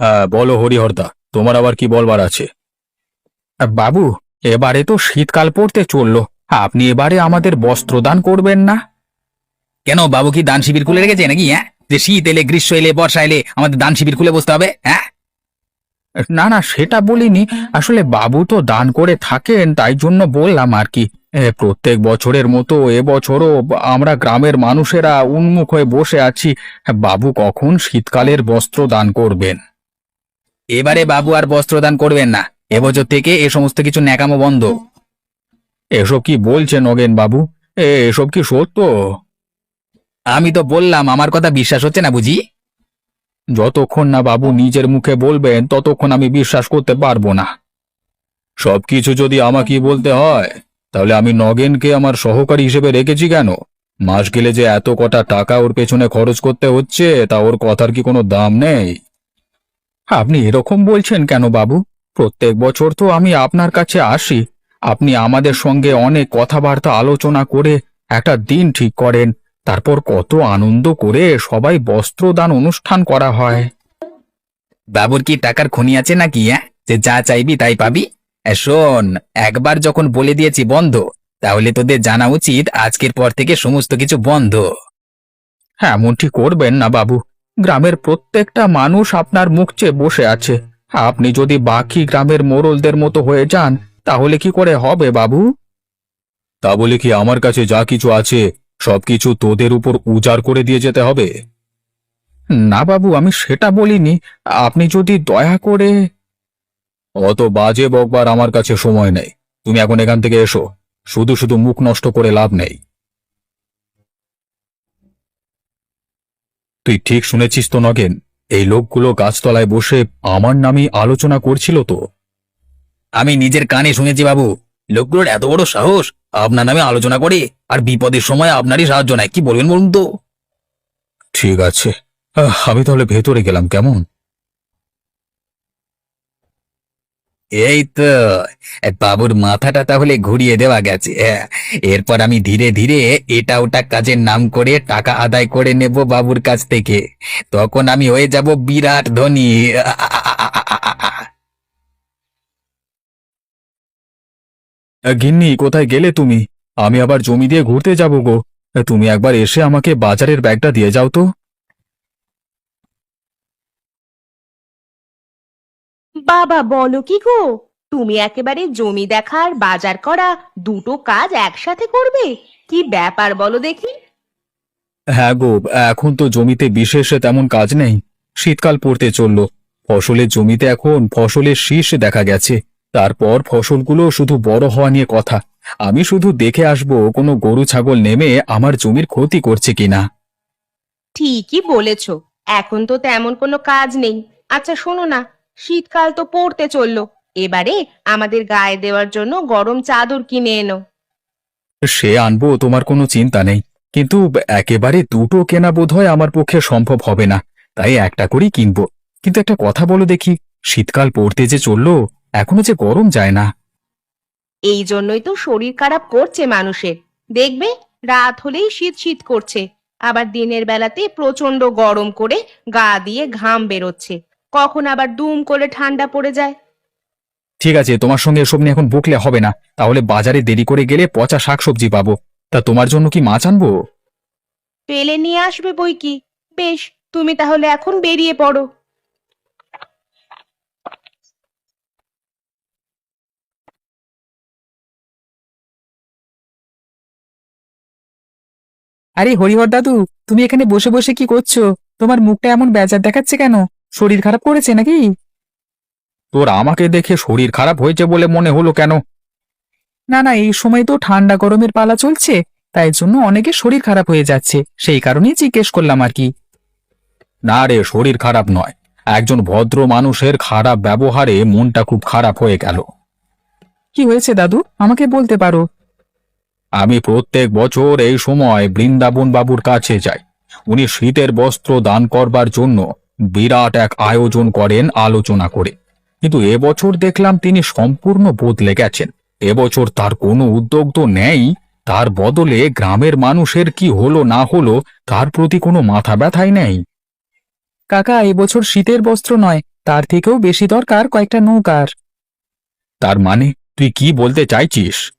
হ্যাঁ বলো হরিহরদা তোমার আবার কি বলবার আছে? বাবু এবারে তো শীতকাল পড়তে চলল আপনি এবারে আমাদের বস্ত্র দান করবেন না? কেন বাবু কি দান শিবির খুলে রেখেছে নাকি হ্যাঁ? যে শীত এলে গ্রীষ্ম এলে বর্ষা এলে আমাদের দান শিবির খুলে বসতে হবে হ্যাঁ? না না সেটা বলিনি। আসলে বাবু তো দান করে থাকেন তাই জন্য বললাম আর কি। এ, প্রত্যেক বছরের মতো এবছরও আমরা গ্রামের মানুষেরা উন্মুখ হয়ে বসে আছি। বাবু কখন শীতকালের বস্ত্র দান করবেন? এবারে বাবু আর বস্ত্রদান করবেন না। এবছর থেকে এ সমস্ত কিছু ন্যাকামো বন্ধ। এসব কি বলছেন নগেন বাবু? এ, এসব কি সত্য? আমি তো বললাম আমার কথা বিশ্বাস হচ্ছে না বুঝি? যতক্ষণ না বাবু নিজের মুখে বলবেন ততক্ষণ আমি বিশ্বাস করতে পারব না। সবকিছু যদি আমাকে বলতে হয় তাহলে আমি নগেনকে আমার সহকারী হিসেবে রেখেছি কেন? মাস গেলে যে এত কটা টাকা ওর পেছনে খরচ করতে হচ্ছে তা ওর কথার কি কোনো দাম নেই? আপনি এরকম বলছেন কেন বাবু? প্রত্যেক বছর তো আমি আপনার কাছে আসি। আপনি আমাদের সঙ্গে অনেক কথাবার্তা আলোচনা করে একটা দিন ঠিক করেন। তারপর কত আনন্দ করে সবাই বস্ত্রদান অনুষ্ঠান করা হয়। বাবুর কি টাকার খনি আছে নাকি হ্যাঁ যে যা চাইবি তাই পাবি? এ, শোন একবার যখন বলে দিয়েছি বন্ধ তাহলে তোদের জানা উচিত আজকের পর থেকে সমস্ত কিছু বন্ধ। হ্যাঁ এমনটি করবেন না বাবু। গ্রামের প্রত্যেকটা মানুষ আপনার মুখ চেয়ে বসে আছে। আপনি যদি বাকি গ্রামের মোড়লদের মতো হয়ে যান তাহলে কি করে হবে বাবু? তা বলে কি আমার কাছে যা কিছু আছে সবকিছু তোদের উপর উজাড় করে দিয়ে যেতে হবে? না বাবু আমি সেটা বলিনি। আপনি যদি দয়া করে অত বাজে বকবার আমার কাছে সময় নেই। তুমি এখন এখান থেকে এসো। শুধু শুধু মুখ নষ্ট করে লাভ নেই। তুই ঠিক শুনেছিস তো, নগেন? এই লোকগুলো গাছতলায় বসে আমার নামে আলোচনা করছিল তো। আমি নিজের কানে শুনেছি, বাবু। লোকগুলোর এত বড় সাহস। আপনার নামে আলোচনা করে আর বিপদের সময় আপনারই সাহায্য নেয়। কি বলবেন বলুন তো? ঠিক আছে। আমি তাহলে ভেতরে গেলাম, কেমন? এই তো বাবুর মাথাটা তাহলে ঘুরিয়ে দেওয়া গেছে হ্যাঁ, এরপর আমি ধীরে ধীরে এটা ওটা কাজের নাম করে টাকা আদায় করে নেব বাবুর কাছ থেকে। তখন আমি হয়ে যাব বিরাট ধনী। গিন্নি কোথায় গেলে তুমি? আমি আবার জমি দিয়ে ঘুরতে যাব গো। তুমি একবার এসে আমাকে বাজারের ব্যাগটা দিয়ে যাও তো। বাবা বলো কি গো? তুমি একেবারে জমি দেখা আর বাজার করা দুটো কাজ একসাথে করবে? কি ব্যাপার বলো দেখি। হ্যাঁ গো এখন তো জমিতে বিশেষ তেমন কাজ নেই। শীতকাল পড়তে চলল। ফসলের জমিতে এখন ফসলের শীষ দেখা গেছে। তারপর ফসলগুলো শুধু বড় হওয়া নিয়ে কথা। আমি শুধু দেখে আসব কোনো গরু ছাগল নেমে আমার জমির ক্ষতি করছে কিনা। ঠিকই বলেছ। এখন তো তেমন কোনো কাজ নেই। আচ্ছা শোনো না শীতকাল তো পড়তে চলল। এবারে আমাদের গায়ে দেওয়ার জন্য গরম চাদর কিনে এনো। সে আনব তোমার কোনো চিন্তা নেই। কিন্তু একেবারে দুটো কেনা বোধহয় আমার পক্ষে সম্ভব হবে না। তাই একটা করেই কিনবো। কিন্তু একটা কথা বলো দেখি শীতকাল পড়তে যে চলল এখনও যে গরম যায় না। এই জন্যই তো শরীর খারাপ করছে মানুষের দেখবে রাত হলেই শীত শীত করছে। আবার দিনের বেলাতে প্রচণ্ড গরম করে গা দিয়ে ঘাম বেরোচ্ছে। কখন আবার দুম করে ঠান্ডা পড়ে যায়? ঠিক আছে তোমার সঙ্গে এসব নিয়ে এখন বকলে হবে না। তাহলে বাজারে দেরি করে গেলে পচা শাকসবজি পাবো। তা তোমার জন্য কি মাছ আনব? পেলে নিয়ে আসবে বই কি? বেশ তুমি তাহলে এখন বেরিয়ে পড়ো। আরে হরিহর দাদু তুমি এখানে বসে বসে কি করছ? তোমার মুখটা এমন বেজার দেখাচ্ছে কেন? শরীর খারাপ করেছে নাকি? তোর আমাকে দেখে শরীর খারাপ হয়েছে বলে মনে হলো কেন? না না, এই সময় তো ঠান্ডা গরমের পালা চলছে, তাই জন্য অনেকে শরীর খারাপ হয়ে যাচ্ছে, সেই কারণেই জিজ্ঞেস করলাম আর কি। না রে, শরীর খারাপ নয়। একজন ভদ্র মানুষের খারাপ ব্যবহারে মনটা খুব খারাপ হয়ে গেল। কি হয়েছে দাদু? আমাকে বলতে পারো। আমি প্রত্যেক বছর এই সময় বৃন্দাবন বাবুর কাছে যাই। উনি শীতের বস্ত্র দান করবার জন্য বিরাট এক আয়োজন করেন আলোচনা করে। কিন্তু এবছর দেখলাম তিনি সম্পূর্ণ বদলে গেছেন। এবছর তার কোনো উদ্যোগ তো নেই। তার বদলে গ্রামের মানুষের কি হলো না হলো, তার প্রতি কোনো মাথা ব্যথাই নেই। কাকা এবছর শীতের বস্ত্র নয়, তার থেকেও বেশি দরকার কয়েকটা নৌকার। তার মানে তুই কি বলতে চাইছিস?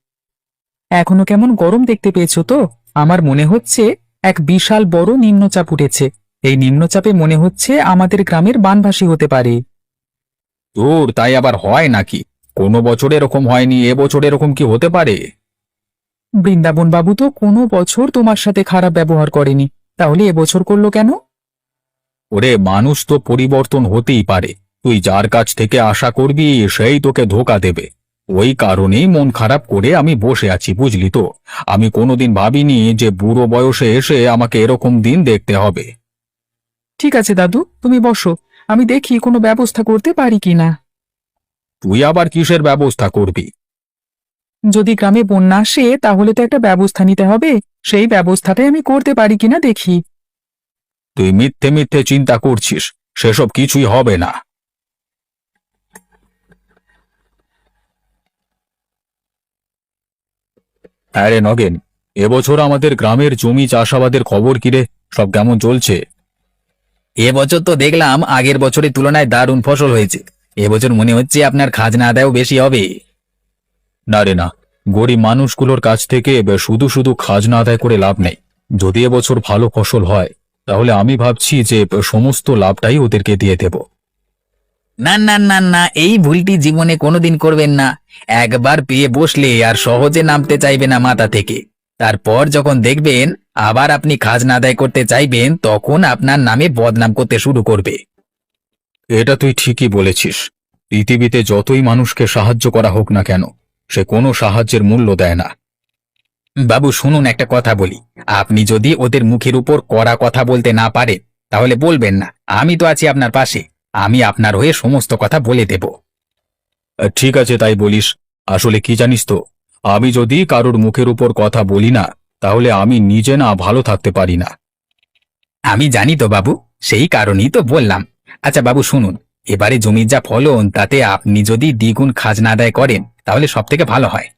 এখনও কেমন গরম দেখতে পেয়েছ তো? আমার মনে হচ্ছে এক বিশাল বড় নিম্নচাপ উঠেছে। এই নিম্নচাপে মনে হচ্ছে আমাদের গ্রামের বানভাসী হতে পারে। তোর তাই আবার হয় নাকি? কোনো বছর এরকম হয়নি এবছর এরকম কি হতে পারে? বৃন্দাবন বাবু তো কোনো বছর তোমার সাথে খারাপ ব্যবহার করেনি। তাহলে এবছর করল কেন? ওরে মানুষ তো পরিবর্তন হতেই পারে। তুই যার কাছ থেকে আশা করবি সেই তোকে ধোকা দেবে। ওই কারণেই মন খারাপ করে আমি বসে আছি বুঝলি তো? আমি কোনোদিন ভাবিনি যে বুড়ো বয়সে এসে আমাকে এরকম দিন দেখতে হবে। ঠিক আছে দাদু তুমি বসো। আমি দেখি কোনো ব্যবস্থা করতে পারি কিনা। তুই আবার কিসের ব্যবস্থা করবি? যদি গ্রামে বন্যা আসে তাহলে তো একটা ব্যবস্থা নিতে হবে। সেই ব্যবস্থাটাই আমি করতে পারি কিনা দেখি। তুই মিথ্যে মিথ্যে চিন্তা করছিস সেসব কিছুই হবে না। আরে নগেন এবছর আমাদের গ্রামের জমি চাষাবাদের খবর কিরে সব কেমন চলছে? এবছর তো দেখলাম আগের বছরের তুলনায় দারুণ ফসল হয়েছে। এবছর মনে হচ্ছে আপনার খাজনা আদায়ও বেশি হবে। না রে না, গরিব মানুষগুলোর কাছ থেকে শুধু শুধু খাজনা আদায় করে লাভ নেই। যদি এবছর ভালো ফসল হয়, তাহলে আমি ভাবছি যে সমস্ত লাভটাই ওদেরকে দিয়ে দেব। না না না না, এই ভুলটি জীবনে কোনোদিন করবেন না। একবার পেয়ে বসলে আর সহজে নামতে চাইবে না মাথা থেকে। তারপর যখন দেখবেন আবার আপনি খাজনা আদায় করতে চাইবেন তখন আপনার নামে বদনাম করতে শুরু করবে। এটা তুই ঠিকই বলেছিস। পৃথিবীতে যতই মানুষকে সাহায্য করা হোক না কেন সে কোনো সাহায্যের মূল্য দেয় না। বাবু শুনুন একটা কথা বলি। আপনি যদি ওদের মুখের উপর কড়া কথা বলতে না পারেন তাহলে বলবেন না আমি তো আছি আপনার পাশে আমি আপনার হয়ে সমস্ত কথা বলে দেব। ঠিক আছে তাই বলিস। আসলে কি জানিস তো আমি যদি কারোর মুখের উপর কথা বলি না তাহলে আমি নিজে না ভালো থাকতে পারি না। আমি জানি তো বাবু সেই কারণেই তো বললাম। আচ্ছা বাবু শুনুন এবারে জমির যা ফলন তাতে আপনি যদি দ্বিগুণ খাজনা আদায় করেন তাহলে সব থেকে ভালো হয়।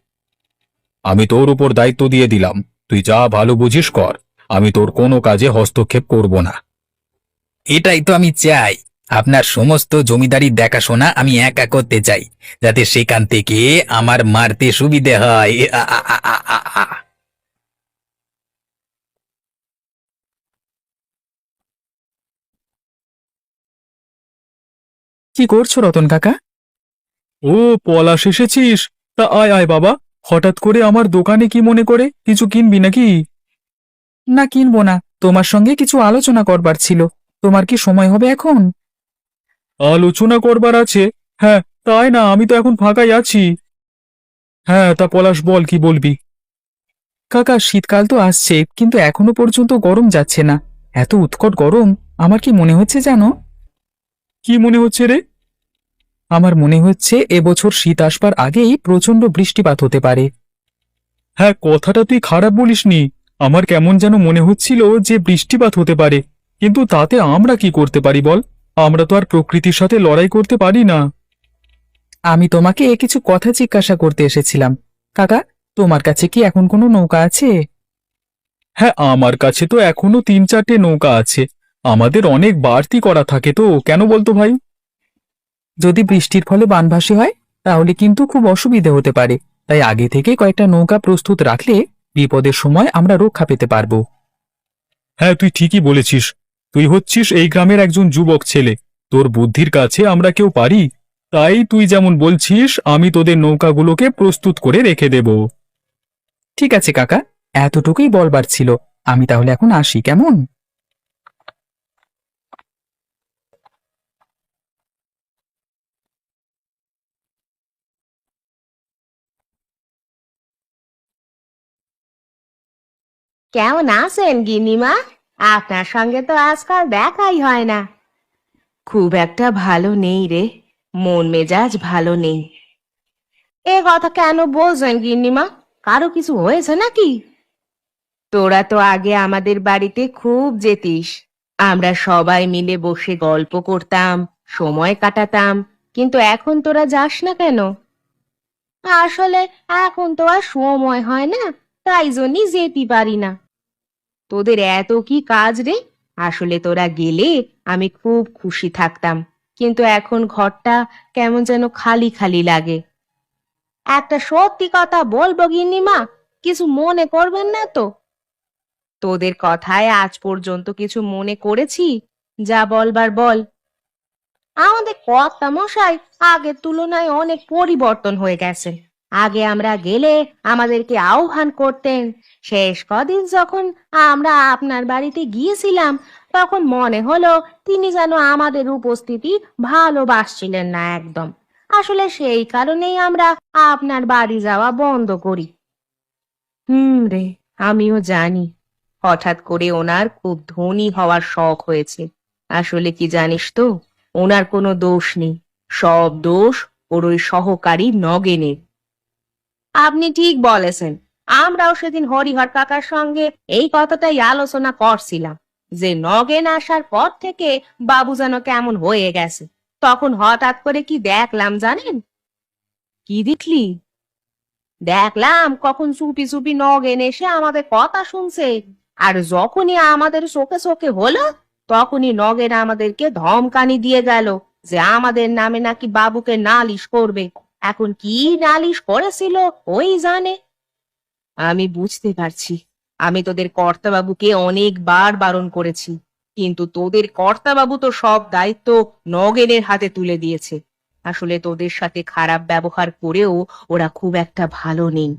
আমি তোর উপর দায়িত্ব দিয়ে দিলাম। তুই যা ভালো বুঝিস কর। আমি তোর কোনো কাজে হস্তক্ষেপ করব না। এটাই তো আমি চাই। আপনার সমস্ত জমিদারি দেখাশোনা আমি একা করতে চাই যাতে সেখান থেকে আমার মারতে সুবিধে হয়। আ, আ, আ, আ, আ, আ। কি করছ রতন কাকা? ও পলাশ এসেছিস? তা আয় আয় বাবা। হঠাৎ করে আমার দোকানে কি মনে করে? কিছু কিনবি নাকি? না কিনবো না। তোমার সঙ্গে কিছু আলোচনা করবার ছিল। তোমার কি সময় হবে এখন? আলোচনা করবার আছে। হ্যাঁ তাই না? আমি তো এখন ফাঁকাই আছি। হ্যাঁ তা পলাশ বল কি বলবি? কাকা শীতকাল তো আসছে কিন্তু এখনও পর্যন্ত গরম যাচ্ছে না। এত উৎকট গরম আমার কি মনে হচ্ছে জানো? কি মনে হচ্ছে রে? আমার মনে হচ্ছে এবছর শীত আসবার আগেই প্রচণ্ড বৃষ্টিপাত হতে পারে। হ্যাঁ কথাটা তুই খারাপ বলিসনি। আমার কেমন যেন মনে হচ্ছিল যে বৃষ্টিপাত হতে পারে কিন্তু তাতে আমরা কি করতে পারি বল? আমরা তো আর প্রকৃতির সাথে লড়াই করতে পারি না। আমি তোমাকে এ কিছু কথা জিজ্ঞাসা করতে এসেছিলাম। কাকা তোমার কাছে কি এখন কোনো নৌকা আছে? হ্যাঁ আমার কাছে তো এখনও তিন চারটে নৌকা আছে। আমাদের অনেক বাড়তি করা থাকে তো কেন বলতো ভাই? যদি বৃষ্টির ফলে বানভাসী হয় তাহলে কিন্তু খুব অসুবিধে হতে পারে। তাই আগে থেকে কয়েকটা নৌকা প্রস্তুত রাখলে বিপদের সময় আমরা রক্ষা পেতে পারব। হ্যাঁ তুই ঠিকই বলেছিস। তুই হচ্ছিস এই গ্রামের একজন যুবক ছেলে। তোর বুদ্ধির কাছে আমরা কেউ পারি? তাই তুই যেমন বলছিস আমি তোদের নৌকাগুলোকে প্রস্তুত করে রেখে দেব। ঠিক আছে কাকা। এতটুকুই বলবার ছিল। আমি তাহলে এখন আসি কেমন? কেমন আছেন গিন্নিমা? আপনার সঙ্গে তো আজকাল দেখাই হয় না। খুব একটা ভালো নেই রে, মন মেজাজ ভালো নেই। এ কথা কেন বলছেন গিন্নিমা? কারও কিছু হয়েছে নাকি? তোরা তো আগে আমাদের বাড়িতে খুব যেতিস। আমরা সবাই মিলে বসে গল্প করতাম, সময় কাটাতাম, কিন্তু এখন তোরা যাস না কেন? আসলে এখন তো আর সময় হয় না, তাই জন্যই যেতে পারি না। তোদের এত কি কাজ রে? আসলে তোরা গেলে আমি খুব খুশি থাকতাম। কিন্তু এখন ঘরটা কেমন যেন খালি খালি লাগে। একটা সত্যি কথা বলব গিন্নিমা, কিছু মনে করবেন না তো? তোদের কথায় আজ পর্যন্ত কিছু মনে করেছি? যা বলবার বল। আমাদের কর্তা মশাই আগের তুলনায় অনেক পরিবর্তন হয়ে গেছে। আগে আমরা গেলে আমাদেরকে আহ্বান করতেন। শেষ কদিন যখন আমরা আপনার বাড়িতে গিয়েছিলাম, তখন মনে হলো তিনি যেন আমাদের উপস্থিতি ভালোবাসছিলেন না একদম। আসলে সেই কারণেই আমরা আপনার বাড়ি যাওয়া বন্ধ করি। হুম রে, আমিও জানি। হঠাৎ করে ওনার খুব ধনী হওয়ার শখ হয়েছে। আসলে কি জানিস তো, ওনার কোনো দোষ নেই। সব দোষ ওর ওই সহকারী নগেনের। আপনি ঠিক বলেছেন। আমরাও সেদিন হরিহর কাকার সঙ্গে এই কথাটাই আলোচনা করছিলাম যে নগেন আসার পর থেকে বাবু যেন কেমন হয়ে গেছে। তখন হঠাৎ করে কি দেখলাম জানেন? কি দেখলি? দেখলাম কখন চুপি চুপি নগেন এসে আমাদের কথা শুনছে আর যখনই আমাদের চোখে চোখে হলো তখনই নগেন আমাদেরকে ধমকানি দিয়ে গেল যে আমাদের নামে নাকি বাবুকে নালিশ করবে। এখন কি নালিশ করেছিল ওই জানে। আমি বুঝতে পারছি। আমি তোদের কর্তাবাবুকে অনেকবার বারণ করেছি, কিন্তু তোদের কর্তাবাবু তো সব দায়িত্ব নগেনের হাতে তুলে দিয়েছে। আসলে তোদের সাথে খারাপ ব্যবহার করেও ওরা খুব একটা ভালো নেই।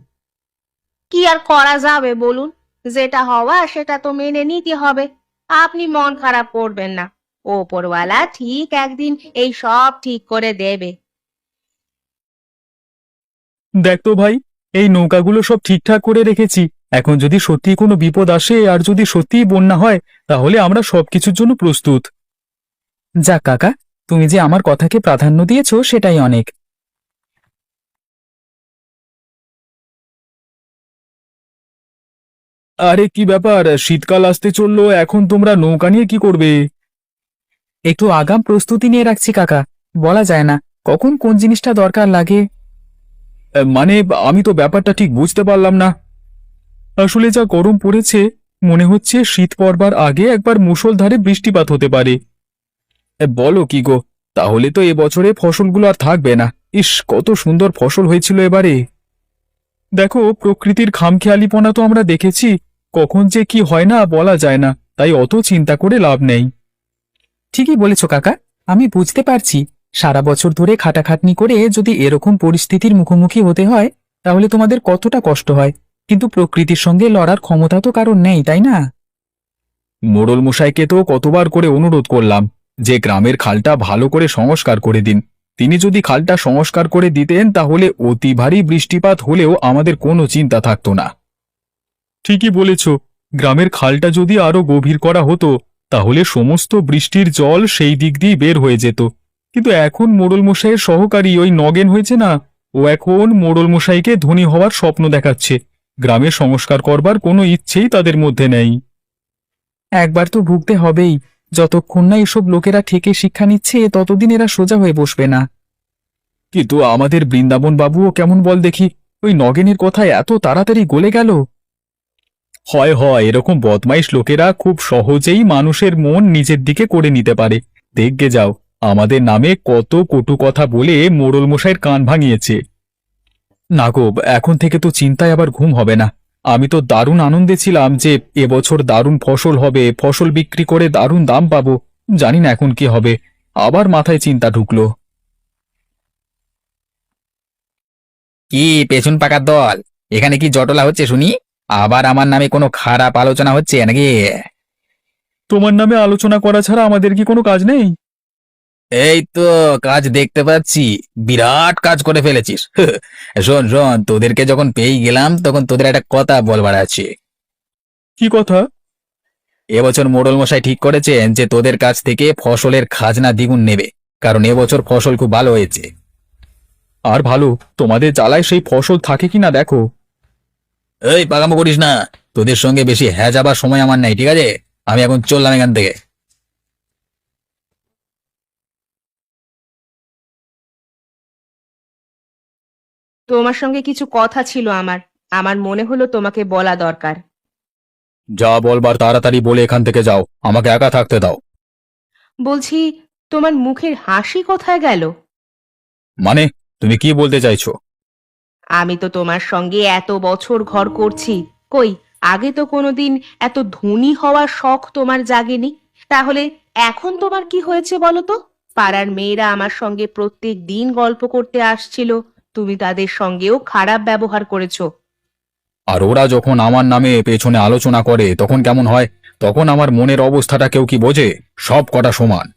কি আর করা যাবে বলুন? যেটা হওয়া সেটা তো মেনে নিতে হবে। আপনি মন খারাপ করবেন না। ওপরওয়ালা ঠিক একদিন এই সব ঠিক করে দেবে। দেখ তো ভাই, এই নৌকাগুলো সব ঠিকঠাক করে রেখেছি। এখন যদি সত্যি কোনো বিপদ আসে আর যদি সত্যিই বন্যা হয়, তাহলে আমরা সবকিছুর জন্য প্রস্তুত। যাক কাকা, তুমি যে আমার কথাকে প্রাধান্য দিয়েছ, সেটাই অনেক। আরে কি ব্যাপার, শীতকাল আসতে চলল, এখন তোমরা নৌকা নিয়ে কি করবে? একটু আগাম প্রস্তুতি নিয়ে রাখছি কাকা, বলা যায় না, কখন কোন জিনিসটা দরকার লাগে? মানে আমি তো ব্যাপারটা ঠিক বুঝতে পারলাম না। আসলে যা গরম পড়েছে, মনে হচ্ছে শীত পড়বার আগে একবার মুষলধারে বৃষ্টিপাত হতে পারে। বলো কি গো, তাহলে তো এবছরে ফসলগুলো আর থাকবে না। ইস, কত সুন্দর ফসল হয়েছিল এবারে। দেখো, প্রকৃতির খামখেয়ালিপনা তো আমরা দেখেছি, কখন যে কি হয় না বলা যায় না, তাই অত চিন্তা করে লাভ নেই। ঠিকই বলেছ কাকা, আমি বুঝতে পারছি। সারা বছর ধরে খাটাখাটনি করে যদি এরকম পরিস্থিতির মুখোমুখি হতে হয়, তাহলে তোমাদের কতটা কষ্ট হয়? কিন্তু প্রকৃতির সঙ্গে লড়ার ক্ষমতা তো কারণ নেই, তাই না? মোড়ল মশাইকে তো কতবার করে অনুরোধ করলাম, যে গ্রামের খালটা ভালো করে সংস্কার করে দিন। তিনি যদি খালটা সংস্কার করে দিতেন, তাহলে অতি ভারী বৃষ্টিপাত হলেও আমাদের কোনো চিন্তা থাকতো না। ঠিকই বলেছ, গ্রামের খালটা যদি আরও গভীর করা হতো, তাহলে সমস্ত বৃষ্টির জল সেই দিক দিয়ে বের হয়ে যেত। কিন্তু এখন মোড়ল মশাইয়ের সহকারী ওই নগেন হয়েছে না? ও এখন মোড়ল মশাইকে ধনী হওয়ার স্বপ্ন দেখাচ্ছে। গ্রামে সংস্কার করবার কোনো ইচ্ছেই তাদের মধ্যে নেই। একবার তো ভুগতে হবেই। যতক্ষণ না এসব লোকেরা ঠেকে শিক্ষা নিচ্ছে, ততদিন এরা সোজা হয়ে বসবে না। কিন্তু আমাদের বৃন্দাবন বাবুও কেমন বল দেখি? ওই নগেনের কথা এত তাড়াতাড়ি গলে গেল। হয় হয়, এরকম বদমাইশ লোকেরা খুব সহজেই মানুষের মন নিজের দিকে করে নিতে পারে। দেখগে যাও। আমাদের নামে কত কটু কথা বলে মোড়ল মশাইয়ের কান ভাঙিয়েছে। না গো এখন থেকে তো চিন্তায় আবার ঘুম হবে না। আমি তো দারুণ আনন্দে ছিলাম যে এবছর দারুণ ফসল হবে ফসল বিক্রি করে দারুণ দাম পাবো। জানি না এখন কি হবে। আবার মাথায় চিন্তা ঢুকলো। কি পেছন পাকার দল? এখানে কি জটলা হচ্ছে শুনি? আবার আমার নামে কোনো খারাপ আলোচনা হচ্ছে নাকি? তোমার নামে আলোচনা করা ছাড়া আমাদের কি কোনো কাজ নেই? এই তো কাজ দেখতে পাচ্ছি। বিরাট কাজ করে ফেলেছিস। শোন শোন তোদেরকে যখন পেয়ে গেলাম তখন তোদের একটা কথা বলবার আছে। কি কথা? এবছর মোড়ল মশাই ঠিক করেছেন যে তোদের কাছ থেকে ফসলের খাজনা দ্বিগুণ নেবে কারণ এবছর ফসল খুব ভালো হয়েছে। আর ভালো তোমাদের জ্বালায় সেই ফসল থাকে কিনা দেখো। এই পাকামো করিস না তোদের সঙ্গে বেশি হ্যাঁ যাবার সময় আমার নাই ঠিক আছে? আমি এখন চললাম এখান থেকে। তোমার সঙ্গে কিছু কথা ছিল আমার। আমার মনে হলো তোমাকে বলা দরকার। যা বলবার তাড়াতাড়ি বলে এখান থেকে যাও। আমাকে একা থাকতে দাও। বলছি তোমার মুখের হাসি কোথায় গেল? মানে তুমি কি বলতে চাইছো? আমি তো তোমার সঙ্গে এত বছর ঘর করছি। কই আগে তো কোনোদিন এত ধনী হওয়ার শখ তোমার জাগেনি। তাহলে এখন তোমার কি হয়েছে বলো তো? পাড়ার মেয়েরা আমার সঙ্গে প্রত্যেক দিন গল্প করতে আসছিল। তুমি তাদের সঙ্গেও খারাপ ব্যবহার করেছ। আর ওরা যখন আমার নামে পেছনে আলোচনা করে তখন কেমন হয়? তখন আমার মনের অবস্থাটা কেউ কি বোঝে? সব কটা সমান।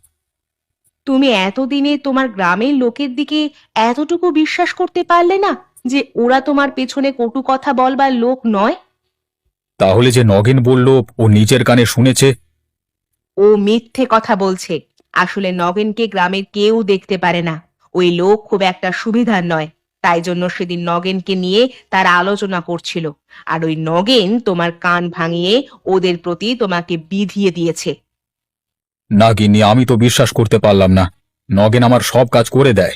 তুমি এতদিনে তোমার গ্রামের লোকের দিকে এতটুকু বিশ্বাস করতে পারলে না যে ওরা তোমার পেছনে কটু কথা বলবার লোক নয়? তাহলে যে নগেন বলল ও নিজের কানে শুনেছে? ও মিথ্যে কথা বলছে। আসলে নগেনকে গ্রামের কেউ দেখতে পারে না। ওই লোক খুব একটা সুবিধার নয়। তাই জন্য সেদিন নগেনকে নিয়ে তারা আলোচনা করছিল। আর ওই নগেন তোমার কান ভাঙিয়ে ওদের প্রতি তোমাকে বিধিয়ে দিয়েছে। না গিন্নি আমি তো বিশ্বাস করতে পারলাম না। নগেন আমার সব কাজ করে দেয়।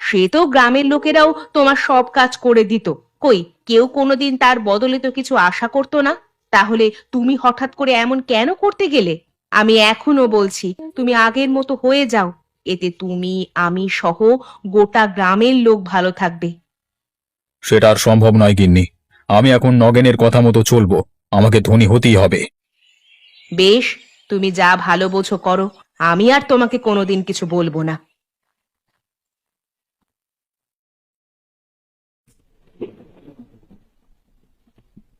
সে তো গ্রামের লোকেরাও তোমার সব কাজ করে দিত। কই কেউ কোনোদিন তার বদলে তো কিছু আশা করতো না? তাহলে তুমি হঠাৎ করে এমন কেন করতে গেলে? আমি এখনও বলছি তুমি আগের মতো হয়ে যাও। এতে তুমি আমি সহ গোটা গ্রামের লোক ভালো থাকবে। সেটা আর সম্ভব নয় গিন্নি। আমি এখন নগেনের কথা মতো চলবো। আমাকে ধনী হতেই হবে। বেশ তুমি যা ভালো বোঝো করো। আমি আর তোমাকে কোনোদিন কিছু বলব না।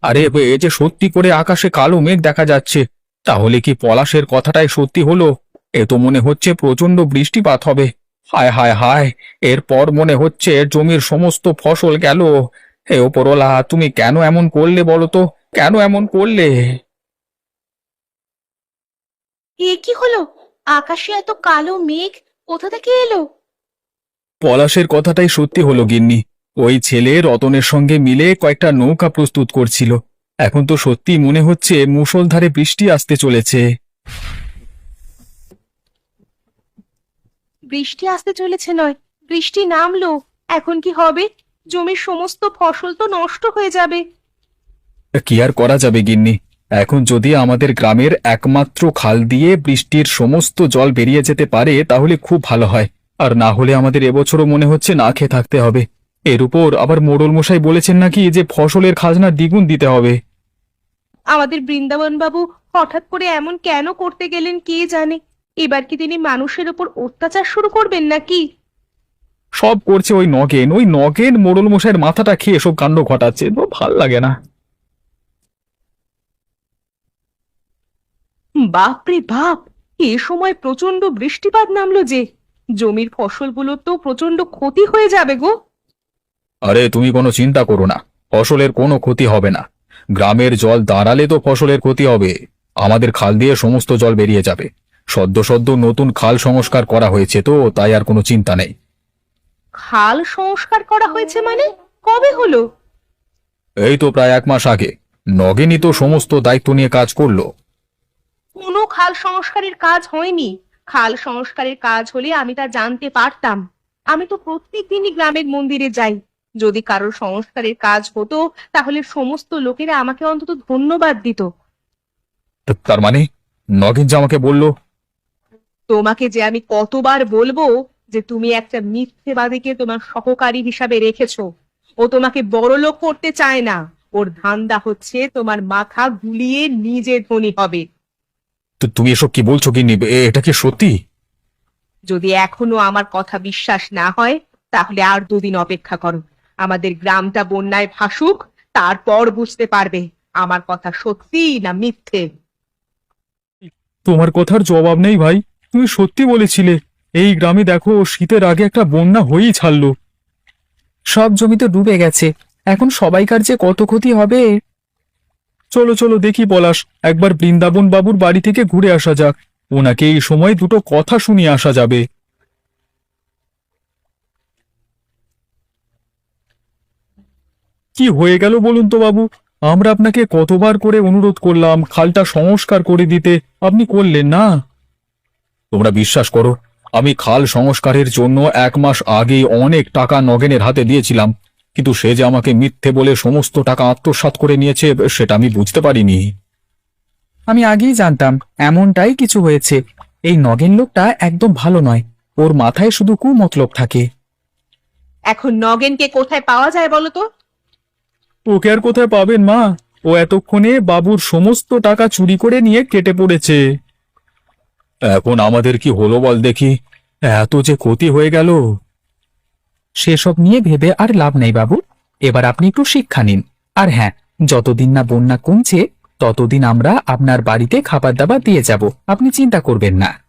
আরে এ যে সত্যি করে আকাশে কালো মেঘ দেখা যাচ্ছে তাহলে কি পলাশের কথাটাই সত্যি হলো? এ তো মনে হচ্ছে প্রচণ্ড বৃষ্টিপাত হবে। হায় হায় হায় এরপর মনে হচ্ছে জমির সমস্ত ফসল গেল। হে ওপরওয়ালা তুমি কেন এমন করলে বলো তো? কেন এমন করলে? এ কি হলো? আকাশে এত কালো মেঘ কোথা থেকে এলো? পলাশের কথাটাই সত্যি হলো গিন্নি। ওই ছেলে রতনের সঙ্গে মিলে কয়েকটা নৌকা প্রস্তুত করছিল। এখন তো সত্যি মনে হচ্ছে মুষলধারে বৃষ্টি আসতে চলেছে। বৃষ্টি আসতে চলেছে নয়। বৃষ্টি নামলো। এখন কি হবে? জমির সমস্ত ফসল তো নষ্ট হয়ে যাবে। কি আর করা যাবে গিন্নি? এখন যদি আমাদের গ্রামের একমাত্র খাল দিয়ে বৃষ্টির সমস্ত জল বেরিয়ে যেতে পারে তাহলে খুব ভালো হয়। আর না হলে আমাদের এবছরও মনে হচ্ছে না খেয়ে থাকতে হবে। এর উপর আবার মোড়ল মশাই বলেছেন নাকি যে ফসলের খাজনা দ্বিগুণ দিতে হবে। আমাদের বৃন্দাবন বাবু হঠাৎ করে এমন কেন করতে গেলেন কে জানে? এবার কি তিনি মানুষের উপর অত্যাচার শুরু করবেন নাকি? সব করছে ওই নগেন। ওই নগেন মোড়ল মশাইয়ের মাথাটা খেয়ে এসব কাণ্ড ঘটাচ্ছে। তো ভালো লাগে না। বাপরে বাপ এ সময় প্রচণ্ড বৃষ্টিপাত নামলো যে। জমির ফসলগুলো তো প্রচণ্ড ক্ষতি হয়ে যাবে গো। আরে তুমি কোনো চিন্তা করো না। ফসলের কোনো ক্ষতি হবে না। গ্রামের জল দাঁড়ালে তো ফসলের ক্ষতি হবে। আমাদের খাল দিয়ে সমস্ত জল বেরিয়ে যাবে। সদ্য সদ্য নতুন খাল সংস্কার করা হয়েছে তো তাই আর কোনো চিন্তা নেই। খাল সংস্কার করা হয়েছে মানে? কবে হলো? এই তো প্রায় এক মাস আগে। নগেনই তো সমস্ত দায়িত্ব নিয়ে কাজ করল। কোনো খাল সংস্কারের কাজ হয়নি। খাল সংস্কারের কাজ হলে আমি তা জানতে পারতাম। আমি তো প্রত্যেক দিনই গ্রামের মন্দিরে যাই। যদি কারোর সংস্কারের কাজ হতো তাহলে সমস্ত লোকেরা আমাকে অন্তত ধন্যবাদ দিত। তার মানে? নগেন যে আমাকে বলল তোমাকে যে আমি কতবার বলব যে তুমি একটা মিথ্যেবাদীকে তোমার সহকারী হিসাবে রেখেছো। ও তোমাকে বড়লোক করতে চায় না। ওর ধান্দা হচ্ছে তোমার মাথা গুলিয়ে নিজে ধনী হবে। তো তুমি এসব কি বলছো কি এটা কি সত্যি? যদি এখনও আমার কথা বিশ্বাস না হয় তাহলে আর দুদিন অপেক্ষা করো। আমাদের গ্রামটা বন্যায় ভাসুক তারপর বুঝতে পারবে আমার কথা সত্যি না মিথ্যে। তোমার কথার জবাব নেই ভাই। তুমি সত্যি বলেছিলে এই গ্রামে দেখো শীতের আগে একটা বন্যা হয়েই ছাড়লো। সব জমি তো ডুবে গেছে। এখন সবাইকার যে কত ক্ষতি হবে? চলো চলো দেখি পলাশ একবার বৃন্দাবন বাবুর বাড়ি থেকে ঘুরে আসা যাক। ওনাকে এই সময় দুটো কথা শুনিয়ে আসা যাবে। কি হয়ে গেল বলুন তো বাবু? আমরা আপনাকে কতবার করে অনুরোধ করলাম খালটা সংস্কার করে দিতে। আপনি করলেন না। তোমরা বিশ্বাস করো আমি খাল সংস্কারের জন্য এক মাস আগে অনেক টাকা নগেনের হাতে দিয়েছিলাম কিন্তু সে যে আমাকে মিথ্যে বলে সমস্ত টাকা আত্মসাৎ করে নিয়েছে সেটা আমি বুঝতে পারিনি। আমি আগেই জানতাম এমনটাই কিছু হয়েছে। এই নগেন লোকটা একদম ভালো নয় ওর মাথায় শুধু কুমতলব থাকে। এখন নগেনকে কোথায় পাওয়া যায় বলো তো? ওকে আর কোথায় পাবেন মা? ও এতক্ষণে বাবুর সমস্ত টাকা চুরি করে নিয়ে কেটে পড়েছে। এখন আমাদের কি হলো বল দেখি। এত যে ক্ষতি হয়ে গেল। সেসব নিয়ে ভেবে আর লাভ নেই বাবু। এবার আপনি একটু শিক্ষা নিন। আর হ্যাঁ যতদিন না বন্যা কমছে, ততদিন আমরা আপনার বাড়িতে খাবার দাবার দিয়ে যাব। আপনি চিন্তা করবেন না।